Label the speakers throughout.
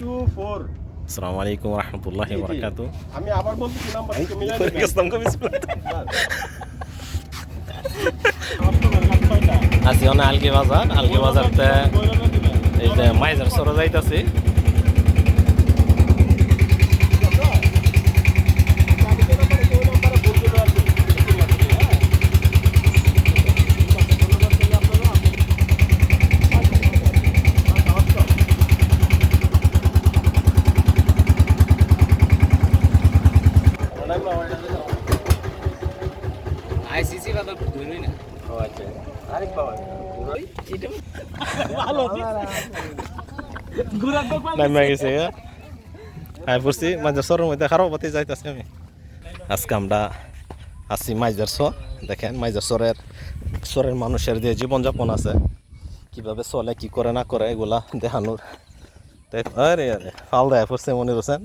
Speaker 1: Two four
Speaker 2: আসসালামু আলাইকুম রহমতুল্লাহি। বারাকাতু।
Speaker 1: আমি আবার বলতেছি নাম্বার একটু মিলাই
Speaker 2: করে গেছিলাম কবি আছি অনে আলগি বাজার আলগি বাজারতে এই যে মাইজার সরে যাইতাছি
Speaker 1: আমি তো নাম্বারে ওই নাম্বারে ফোন করে আর কি, কি লাগবে, হ্যাঁ? ধন্যবাদ করি আপনারা। আচ্ছা, আচ্ছা। নাইমা, ওইটা দিলাম।
Speaker 3: আইসিসি বাদল ধরুই না
Speaker 1: ও আচ্ছা। আরেক বাবা।
Speaker 2: নাইমা গেছে আই পড়ছি মাইজার সরের মধ্যে খারাপ পাতি যাইতাছি আমি আজকে আমরা আছি মাইজার সর দেখেন মাইজার সরের সরের মানুষের যে জীবনযাপন আছে কীভাবে চলে কি করে না করে এগুলা দেখানোর আরে আরে ফাল দেয় পড়ছে মনির হোসেন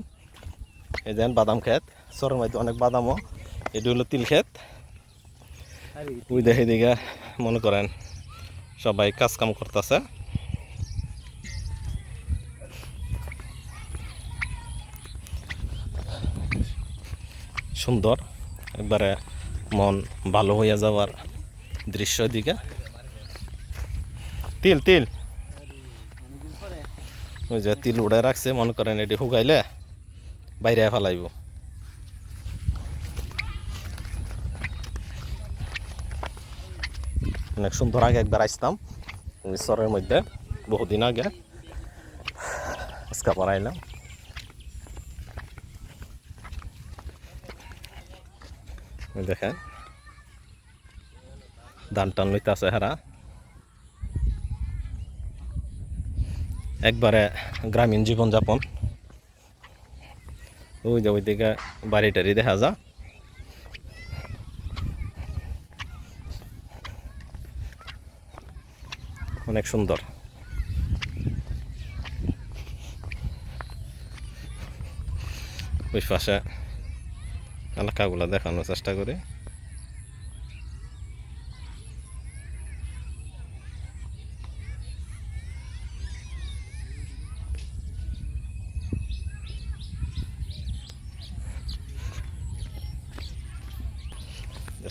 Speaker 2: এই দেন বাদাম ক্ষেত সরের মধ্যে অনেক বাদামও এটি হলো তিল ক্ষেত ওই দেখে দিকে মনে করেন সবাই কাজ কাম করতেছে। সুন্দর, একবারে মন ভালো হইয়া যাওয়ার দৃশ্য দিকে তিল তিল। ওই যে তিল উড়ে রাখছে, মনে করেন এটি শুকাইলে বাইরে ফেলাইব। অনেক সুন্দর আগে একবার আসতাম চরের মধ্যে, বহুদিন আগে। আজকে আবার আইলাম। দেখেন। ধান টান লইতে আছে হেরা। একবারে গ্রামীণ জীবনযাপন। ওই যে ওইদিকে বাড়ি টাড়ি দেখা যা অনেক সুন্দর। ওই পাশে এলাকাগুলো দেখানোর চেষ্টা করি।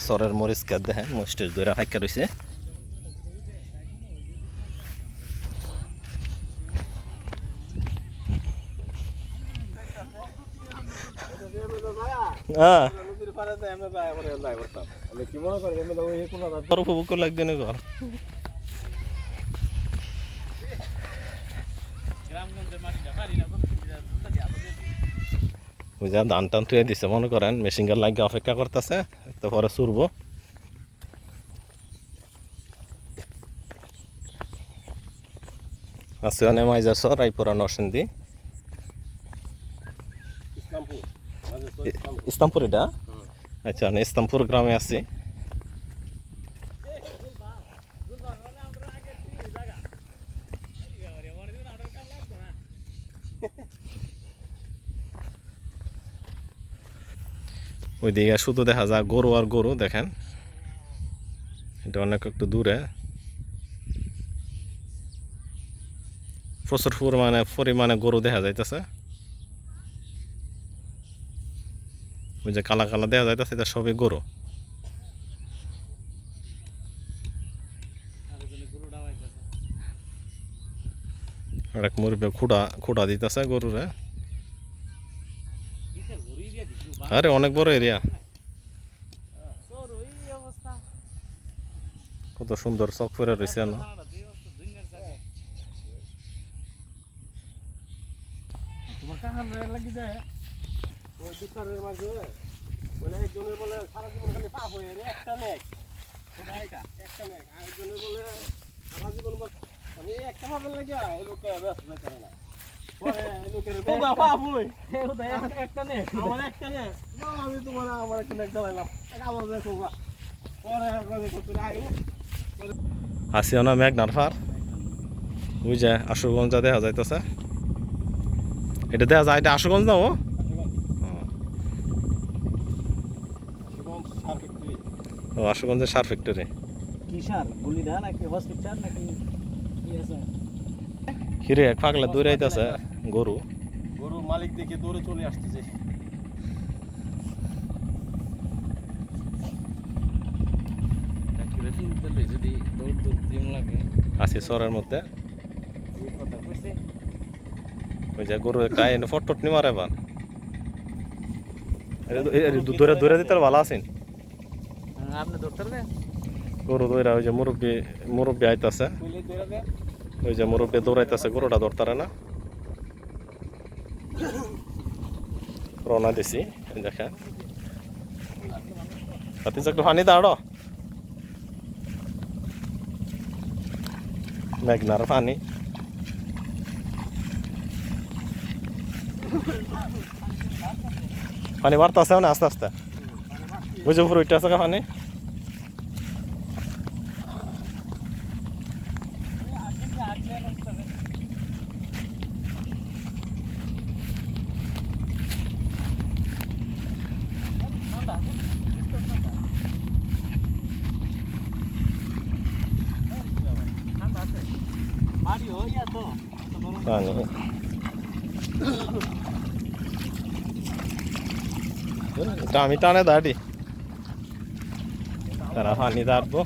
Speaker 2: সরের মরিচ কাত দেখেন মরিচ ধরে হাইকা রয়েছে হ্যাঁ
Speaker 1: নদীর পাড়ে তো এমনি যায়, আমরা যাই করতাম। আমি কি মনে করি, এমনি তো ওই কোনো রাত-
Speaker 2: তোর উপভোগ করে লাগবে না ঘর
Speaker 3: গ্রামগঞ্জের মাটিটা পারি না
Speaker 2: ওই যে ধান টান তুয়ে দিছে, মনে করেন মেশিন গান লাগে অপেক্ষা করতেছে তো পরে চুরবো। আছে অনেক মাইজাস রায়পুরা নরসিংদী
Speaker 1: ইসলামপুর। মাঝে তো ইসলামপুর।
Speaker 2: এটা। আচ্ছা আমি ইসলামপুর গ্রামে আছি। ওইদিকে শুধু দেখা যায় গরু আর গরু, দেখেন। এটা অনেক একটু দূরে। প্রচুর পরিমাণে পরিমাণে গরু দেখা যাইতেছে। ওই যে কালা কালা দেওয়া যাইতেছে, এটা সবই গরু। এক মুরব্বী খুঁড়া খুঁড়া দিতেছে গরুরে। আরে, অনেক বড় এরিয়া। কত সুন্দর চক ফেরে রয়েছে না।
Speaker 1: যায়। বলে একজনের বলে সারা জীবন খালি পাপ হয়ে রে, একটা নেক। ওটা একা, একটা নেক। আরেকজনের বলে সারা জীবন মানে একটা পাপের লাগিয়া ওই লোকটা ব্যস্ত থাকে না। পরে এই লোকের বলে, আমার একটা নেক। না, আমি তোমার আমার একটা নেক জ্বালাইলাম। আমার পরে কবে কত
Speaker 2: না মেঘনার ফার ওই যে আশুগঞ্জ দেখা যাইতেছে এটা দেখা যায় এটা আশুগঞ্জ না ও
Speaker 1: জীবন সার ফ্যাক্টরি।
Speaker 2: ও আশুগঞ্জের সার ফ্যাক্টরি
Speaker 3: কি সার? গুলিডা নাকি? হসপিটাল নাকি? কি আছে?
Speaker 2: হিরে এক পাগলা দৌড়াইতেছে গরু?
Speaker 1: গরু মালিক দেখে দৌড়ে চলে আসতেছে।
Speaker 2: আছি সরের মধ্যে।
Speaker 3: এই কথা কইছে।
Speaker 2: ওই যে গরু একটা এনে ফটফট নি মারে এবার। দূরে দূরে দিতে ভালো আছেন?
Speaker 3: হ্যাঁ, আপনি ধরতে পারবেন
Speaker 2: গরু দৌড়া ওই যে মুরব্বী মুরব্বী আইতাছে। ওই যে মুরব্বী দৌড়াইতেছে গরুটা ধরতারে না? রওনা দিছি দেখেন। হাতি একটু পানি দাঁড়ো। মেঘনার পানি। পানি বাড়তেছে মানে আস্তে আস্তে। বুঝে উপরে উঠতে আছে পানি?
Speaker 3: মারি হইয়া তো
Speaker 2: পানি। এটা আমি টানে দাঁড়ি। তারা পানি দাঁড়বো।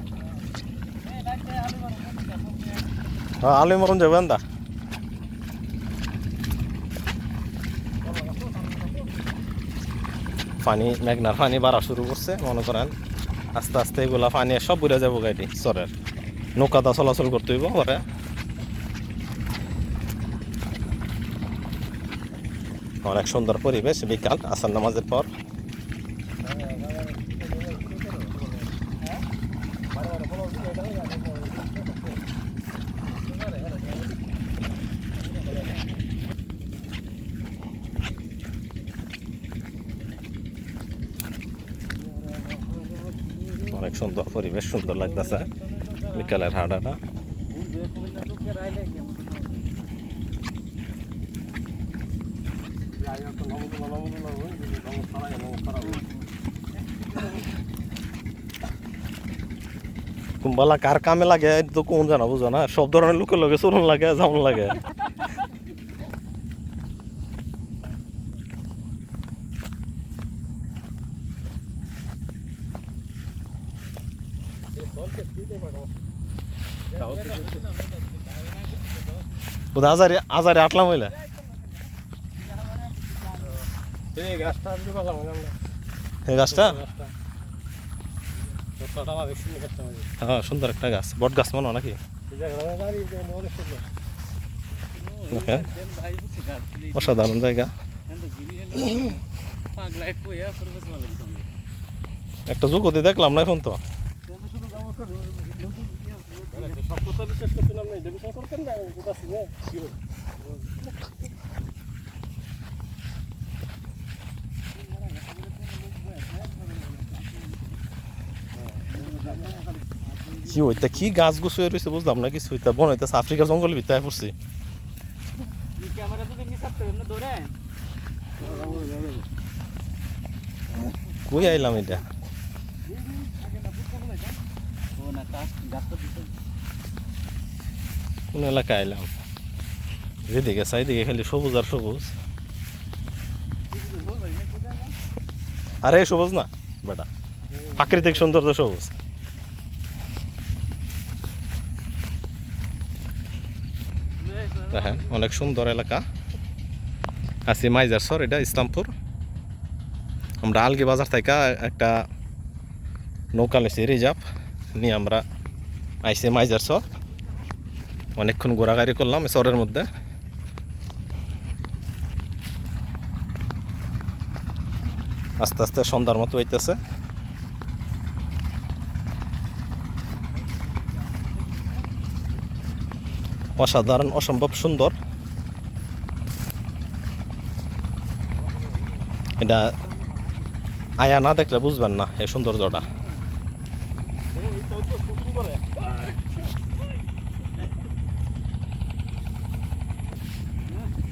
Speaker 2: হ্যাঁ আলু মরণ যাবেন দা পানি মেঘনার পানি বাড়া শুরু করছে, মনে করেন। আস্তে আস্তে এগুলা পানি সব বুড়ে যাব গাড়ি চরের। নৌকাটা চলাচল করতে হইব পরে। অনেক সুন্দর পরিবেশ বিকাল, আসার নামাজের পর অনেক সুন্দর পরিবেশ, সুন্দর লাগতেছে। বিকালের হাঁটাটা। কুম্বালা কার কামে লাগে তো কোন জানা, বুঝো না। সব ধরনের লোকের লগে চলন লাগে যেমন লাগে বুধ আজারে আজারে আটলাম হইলে
Speaker 1: এই গাছটা আমি কথা বললাম না
Speaker 2: এই গাছটা
Speaker 1: গাছটা আমার বেশি করতে হবে।
Speaker 2: হ্যাঁ সুন্দর একটা গাছ। বট গাছ মনে হয় নাকি? অসাধারণ জায়গা। একটা যুগতি দেখলাম না এখন তো?
Speaker 1: সব কথা বিশ্বাস
Speaker 2: কি হইতা কি গাছ গুছ হয়ে রয়েছে বুঝলাম না কিছু? হইতা বন হইতাছে আফ্রিকার জঙ্গল ভিতরে পড়ছি। কই আইলাম এটা
Speaker 3: ও না কাজ গাছটা দিতে
Speaker 2: কোন এলাকায় আইলাম যেদিকে চাইদিকে খালি সবুজ আর সবুজ। আরে সবুজ না? বেটা, প্রাকৃতিক সৌন্দর্য সবুজ। দেখেন, অনেক সুন্দর এলাকা। আছি মাইজার সর এটা ইসলামপুর। আমরা আলগি বাজার থেকে একটা নৌকা নিয়েছি রিজার্ভ। নিয়ে আমরা আইসি মাইজার সর অনেকক্ষণ ঘোরাঘুরি করলাম চরের মধ্যে। আস্তে আস্তে সন্ধ্যার মতো হইতেছে। অসাধারণ, অসম্ভব সুন্দর। এটা আয়া না দেখলে বুঝবেন না, এই সৌন্দর্যটা।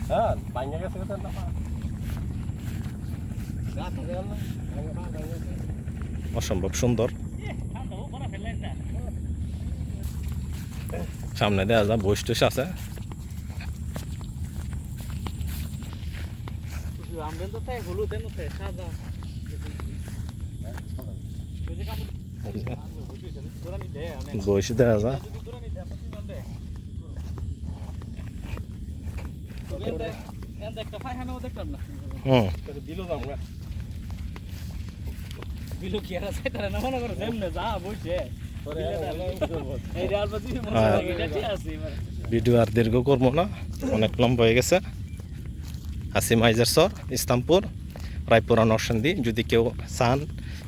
Speaker 1: হ্যাঁ বাইঙ্গা গেছে না গাছ হয়ে
Speaker 2: অসম্ভব সুন্দর। সামনে দেওয়া যা বৈশ টৈশ আছে।
Speaker 3: হলুদ সাদা।
Speaker 2: বসে দেওয়া যা দীর্ঘ করব না, অনেক লম্বা হয়ে গেছে। আসি মাইজার সর, ইসলামপুর, রায়পুরা নরসিংদী, যদি কেউ চান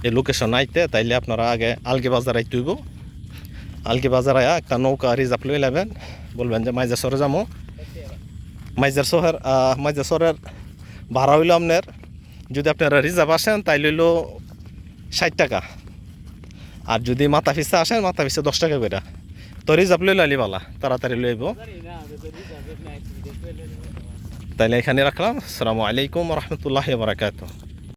Speaker 2: এই লোকেশন আইতে তাইলে আপনারা আগে আলগি বাজার আইতে হইব। আলগি বাজার আয়া একটা নৌকা রিজার্ভ লই নেবেন। বলবেন যে মাইজার সরে যাব মাইজার শহর মাইজার শহরের ভাড়া হইল আপনার, যদি আপনারা রিজার্ভ আসেন তাইলে হইল ষাট টাকা। আর যদি মাথা পিসা আসেন, মাথা পিসা দশ টাকা করে তো রিজার্ভ লই লইলে আলিবালা তাড়াতাড়ি লইব তাইলে এখানে রাখলাম। আসসালামু আলাইকুম রহমতুল্লাহ বারাকাতু